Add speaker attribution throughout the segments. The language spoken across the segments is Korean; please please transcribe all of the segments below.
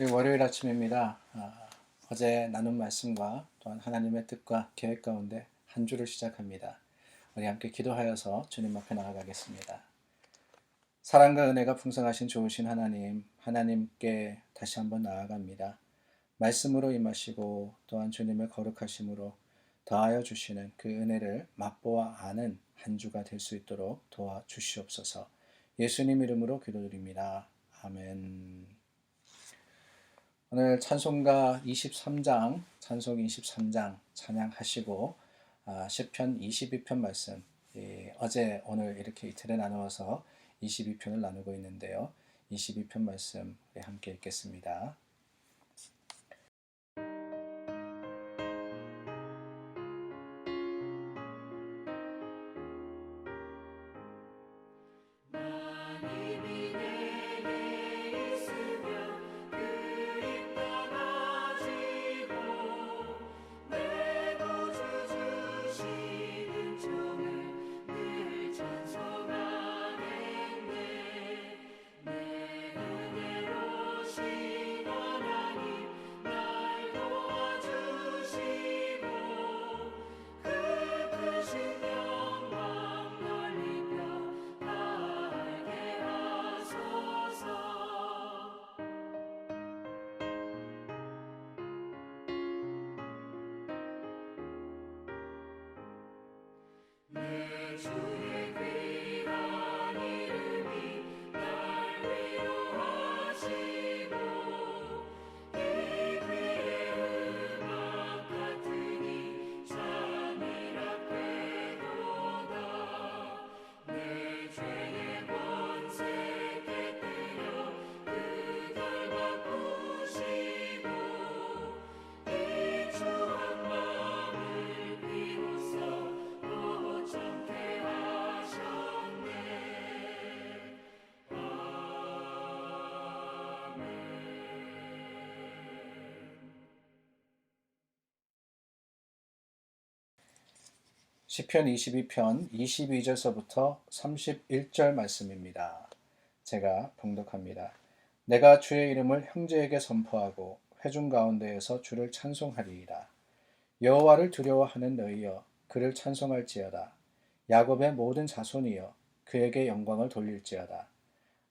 Speaker 1: 월요일 아침입니다. 아, 어제 나눈 말씀과 또한 하나님의 뜻과 계획 가운데 한 주를 시작합니다. 우리 함께 기도하여서 주님 앞에 나아가겠습니다. 사랑과 은혜가 풍성하신 좋으신 하나님, 하나님께 다시 한번 나아갑니다. 말씀으로 임하시고 또한 주님의 거룩하심으로 더하여 주시는 그 은혜를 맛보아 아는 한 주가 될 수 있도록 도와 주시옵소서. 예수님 이름으로 기도드립니다. 아멘. 오늘 찬송가 23장, 찬송 23장 찬양하시고 아, 시편 22편 말씀 예, 어제 오늘 이렇게 이틀에 나누어서 22편을 나누고 있는데요. 22편 말씀 함께 읽겠습니다. 시편 22편 22절서부터 31절 말씀입니다. 제가 봉독합니다. 내가 주의 이름을 형제에게 선포하고 회중 가운데에서 주를 찬송하리이다. 여호와를 두려워하는 너희여 그를 찬송할지어다. 야곱의 모든 자손이여 그에게 영광을 돌릴지어다.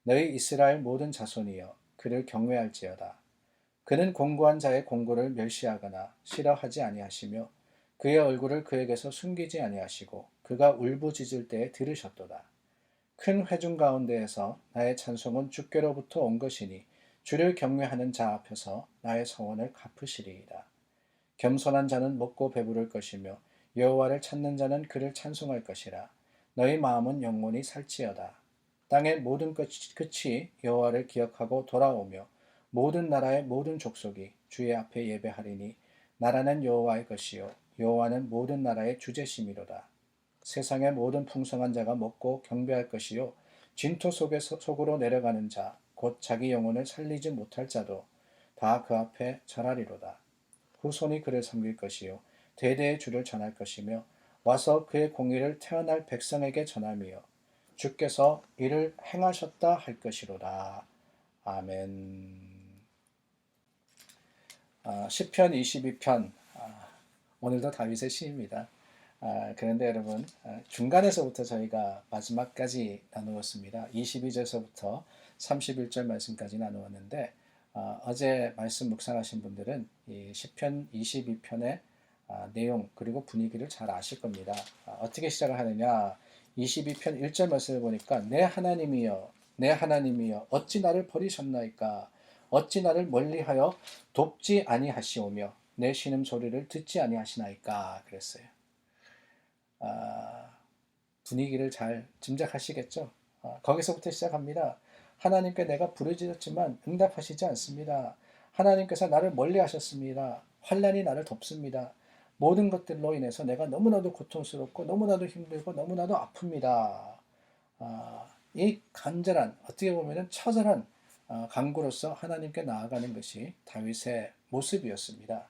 Speaker 1: 너희 이스라엘 모든 자손이여 그를 경외할지어다. 그는 공고한 자의 공고를 멸시하거나 싫어하지 아니하시며 그의 얼굴을 그에게서 숨기지 아니하시고 그가 울부짖을 때에 들으셨도다. 큰 회중 가운데에서 나의 찬송은 주께로부터 온 것이니 주를 경외하는 자 앞에서 나의 성원을 갚으시리이다. 겸손한 자는 먹고 배부를 것이며 여호와를 찾는 자는 그를 찬송할 것이라. 너희 마음은 영원히 살지어다. 땅의 모든 끝이 여호와를 기억하고 돌아오며 모든 나라의 모든 족속이 주의 앞에 예배하리니 나라는 여호와의 것이요 여호와는 모든 나라의 주제심이로다. 세상의 모든 풍성한 자가 먹고 경배할 것이요 진토 속에 서- 속으로 내려가는 자 곧 자기 영혼을 살리지 못할 자도 다 그 앞에 절하리로다. 후손이 그를 섬길 것이요 대대의 주를 전할 것이며 와서 그의 공의를 태어날 백성에게 전함이요 주께서 이를 행하셨다 할 것이로다. 아멘. 아, 시편 22편 아, 오늘도 다윗의 시입니다. 아, 그런데 여러분 아, 중간에서부터 저희가 마지막까지 나누었습니다. 22절서부터 31절 말씀까지 나누었는데 아, 어제 말씀 묵상하신 분들은 이 시편 22편의 아, 내용 그리고 분위기를 잘 아실 겁니다. 아, 어떻게 시작을 하느냐? 22편 1절 말씀을 보니까 내 하나님이여 내 하나님이여 어찌 나를 버리셨나이까 어찌 나를 멀리하여 돕지 아니하시오며 내 신음 소리를 듣지 아니하시나이까 그랬어요. 아, 분위기를 잘 짐작하시겠죠? 아, 거기서부터 시작합니다. 하나님께 내가 부르짖었지만 응답하시지 않습니다. 하나님께서 나를 멀리하셨습니다. 환란이 나를 덮습니다. 모든 것들로 인해서 내가 너무나도 고통스럽고 너무나도 힘들고 너무나도 아픕니다. 아, 이 간절한 어떻게 보면 처절한 어, 강구로서 하나님께 나아가는 것이 다윗의 모습이었습니다.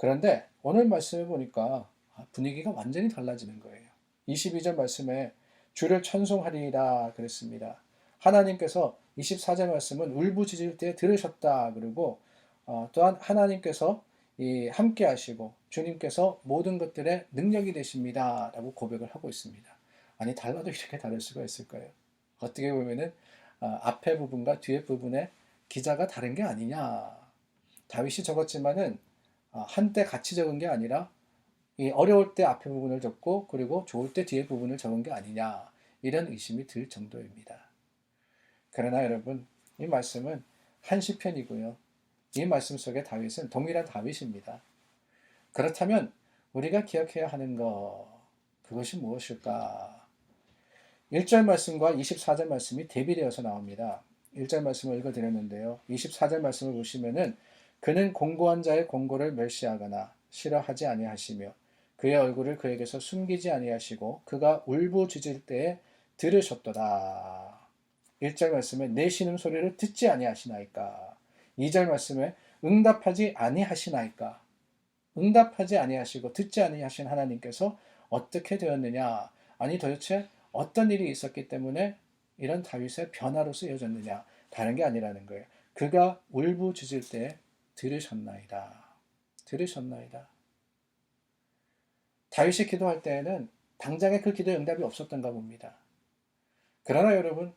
Speaker 1: 그런데 오늘 말씀을 보니까 아, 분위기가 완전히 달라지는 거예요. 22절 말씀에 주를 찬송하리라 그랬습니다. 하나님께서 24절 말씀은 울부짖을 때 들으셨다. 그리고 어, 또한 하나님께서 이 함께 하시고 주님께서 모든 것들의 능력이 되십니다. 라고 고백을 하고 있습니다. 아니 달라도 이렇게 다를 수가 있을까요? 어떻게 보면은 어, 앞에 부분과 뒤에 부분의 기자가 다른 게 아니냐. 다윗이 적었지만은 어, 한때 같이 적은 게 아니라 이 어려울 때 앞에 부분을 적고 그리고 좋을 때 뒤에 부분을 적은 게 아니냐. 이런 의심이 들 정도입니다. 그러나 여러분 이 말씀은 한 시편이고요. 이 말씀 속에 다윗은 동일한 다윗입니다. 그렇다면 우리가 기억해야 하는 것 그것이 무엇일까? 1절 말씀과 24절 말씀이 대비되어서 나옵니다. 1절 말씀을 읽어드렸는데요. 24절 말씀을 보시면은 그는 공고한 자의 공고를 멸시하거나 싫어하지 아니하시며 그의 얼굴을 그에게서 숨기지 아니하시고 그가 울부짖을 때에 들으셨도다. 1절 말씀에 내 신음 소리를 듣지 아니하시나이까. 2절 말씀에 응답하지 아니하시나이까. 응답하지 아니하시고 듣지 아니하신 하나님께서 어떻게 되었느냐? 아니 도대체 어떤 일이 있었기 때문에 이런 다윗의 변화로서 이어졌느냐? 다른 게 아니라는 거예요. 그가 울부짖을 때 들으셨나이다. 들으셨나이다. 다윗이 기도할 때에는 당장에 그 기도에 응답이 없었던가 봅니다. 그러나 여러분,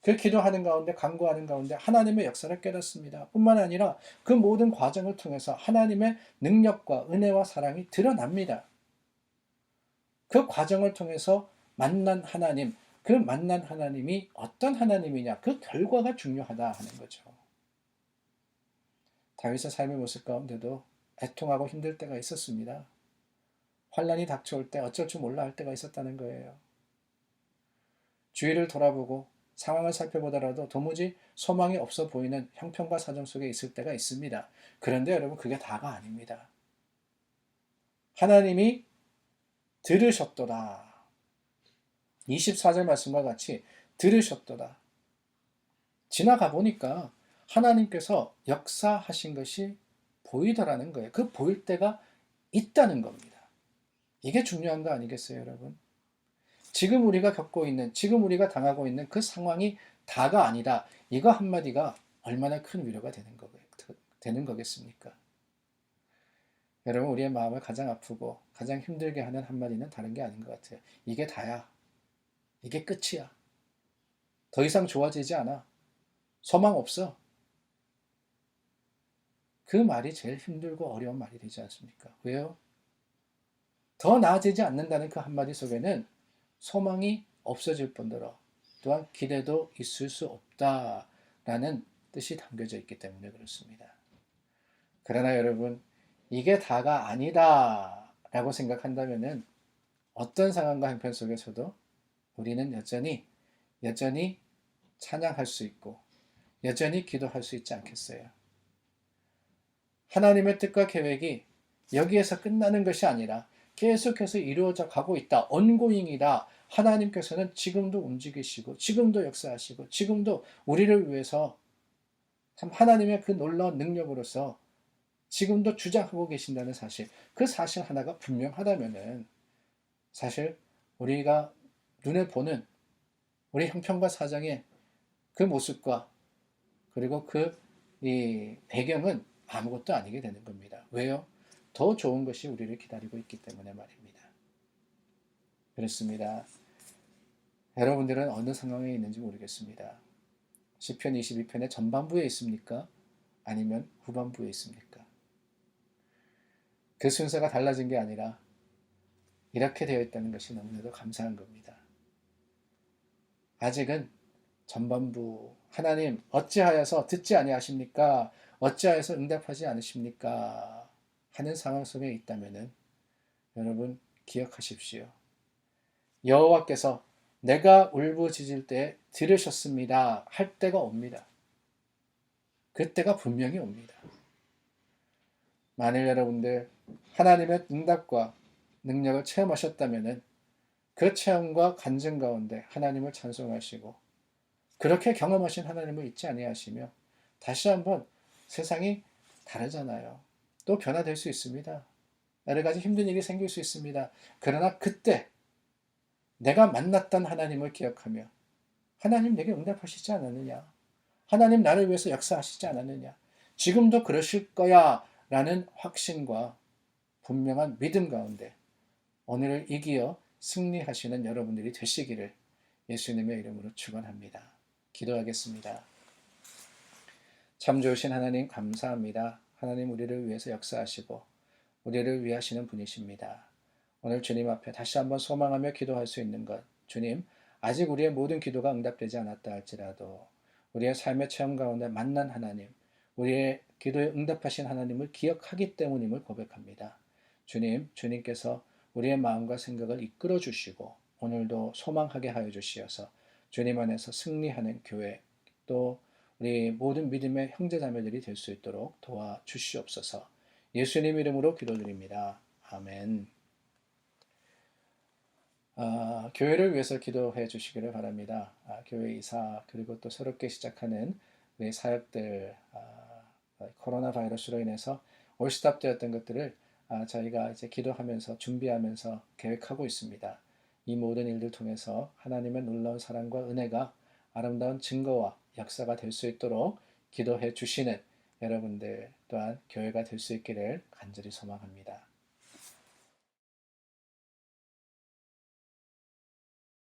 Speaker 1: 그 기도하는 가운데, 간구하는 가운데 하나님의 역사를 깨닫습니다. 뿐만 아니라 그 모든 과정을 통해서 하나님의 능력과 은혜와 사랑이 드러납니다. 그 과정을 통해서 만난 하나님, 그 만난 하나님이 어떤 하나님이냐, 그 결과가 중요하다 하는 거죠. 다윗의 삶의 모습 가운데도 애통하고 힘들 때가 있었습니다. 환란이 닥쳐올 때 어쩔 줄 몰라 할 때가 있었다는 거예요. 주위를 돌아보고 상황을 살펴보더라도 도무지 소망이 없어 보이는 형편과 사정 속에 있을 때가 있습니다. 그런데 여러분 그게 다가 아닙니다. 하나님이 들으셨도다. 24절 말씀과 같이 들으셨도다. 지나가 보니까 하나님께서 역사하신 것이 보이더라는 거예요. 그 보일 때가 있다는 겁니다. 이게 중요한 거 아니겠어요, 여러분? 지금 우리가 겪고 있는, 지금 우리가 당하고 있는 그 상황이 다가 아니다. 이거 한마디가 얼마나 큰 위로가 되는, 거, 되는 거겠습니까? 여러분, 우리의 마음을 가장 아프고 가장 힘들게 하는 한마디는 다른 게 아닌 것 같아요. 이게 다야. 이게 끝이야. 더 이상 좋아지지 않아. 소망 없어. 그 말이 제일 힘들고 어려운 말이 되지 않습니까? 왜요? 더 나아지지 않는다는 그 한마디 속에는 소망이 없어질 뿐더러 또한 기대도 있을 수 없다라는 뜻이 담겨져 있기 때문에 그렇습니다. 그러나 여러분, 이게 다가 아니다 라고 생각한다면은 어떤 상황과 형편 속에서도 우리는 여전히, 여전히 찬양할 수 있고, 여전히 기도할 수 있지 않겠어요? 하나님의 뜻과 계획이 여기에서 끝나는 것이 아니라 계속해서 이루어져 가고 있다. 언고잉이다. 하나님께서는 지금도 움직이시고, 지금도 역사하시고, 지금도 우리를 위해서 참 하나님의 그 놀라운 능력으로서 지금도 주장하고 계신다는 사실, 그 사실 하나가 분명하다면은 사실 우리가 눈에 보는 우리 형편과 사정의 그 모습과 그리고 그 이 배경은 아무것도 아니게 되는 겁니다. 왜요? 더 좋은 것이 우리를 기다리고 있기 때문에 말입니다. 그렇습니다. 여러분들은 어느 상황에 있는지 모르겠습니다. 시편 22편의 전반부에 있습니까? 아니면 후반부에 있습니까? 그 순서가 달라진 게 아니라 이렇게 되어 있다는 것이 너무나도 감사한 겁니다. 아직은 전반부 하나님 어찌하여서 듣지 아니하십니까? 어찌하여서 응답하지 않으십니까? 하는 상황 속에 있다면은 여러분 기억하십시오. 여호와께서 내가 울부짖을 때 들으셨습니다. 할 때가 옵니다. 그때가 분명히 옵니다. 만일 여러분들 하나님의 응답과 능력을 체험하셨다면은 그 체험과 간증 가운데 하나님을 찬송하시고 그렇게 경험하신 하나님을 잊지 아니하시며 다시 한번 세상이 다르잖아요. 또 변화될 수 있습니다. 여러 가지 힘든 일이 생길 수 있습니다. 그러나 그때 내가 만났던 하나님을 기억하며 하나님 내게 응답하시지 않았느냐? 하나님 나를 위해서 역사하시지 않았느냐? 지금도 그러실 거야 라는 확신과 분명한 믿음 가운데 오늘을 이기어 승리하시는 여러분들이 되시기를 예수님의 이름으로 축원합니다. 기도하겠습니다. 참 좋으신 하나님 감사합니다. 하나님 우리를 위해서 역사하시고 우리를 위하시는 분이십니다. 오늘 주님 앞에 다시 한번 소망하며 기도할 수 있는 것 주님 아직 우리의 모든 기도가 응답되지 않았다 할지라도 우리의 삶의 체험 가운데 만난 하나님 우리의 기도에 응답하신 하나님을 기억하기 때문임을 고백합니다. 주님, 주님께서 우리의 마음과 생각을 이끌어 주시고 오늘도 소망하게 하여 주시어서 주님 안에서 승리하는 교회 또 우리 모든 믿음의 형제 자매들이 될 수 있도록 도와 주시옵소서. 예수님 이름으로 기도드립니다. 아멘. 아, 교회를 위해서 기도해 주시기를 바랍니다. 아, 교회 이사 그리고 또 새롭게 시작하는 우리 사역들 아, 코로나 바이러스로 인해서 올스탑되었던 것들을 아, 저희가 이제 기도하면서 준비하면서 계획하고 있습니다. 이 모든 일들 통해서 하나님의 놀라운 사랑과 은혜가 아름다운 증거와 역사가 될 수 있도록 기도해 주시는 여러분들 또한 교회가 될 수 있기를 간절히 소망합니다.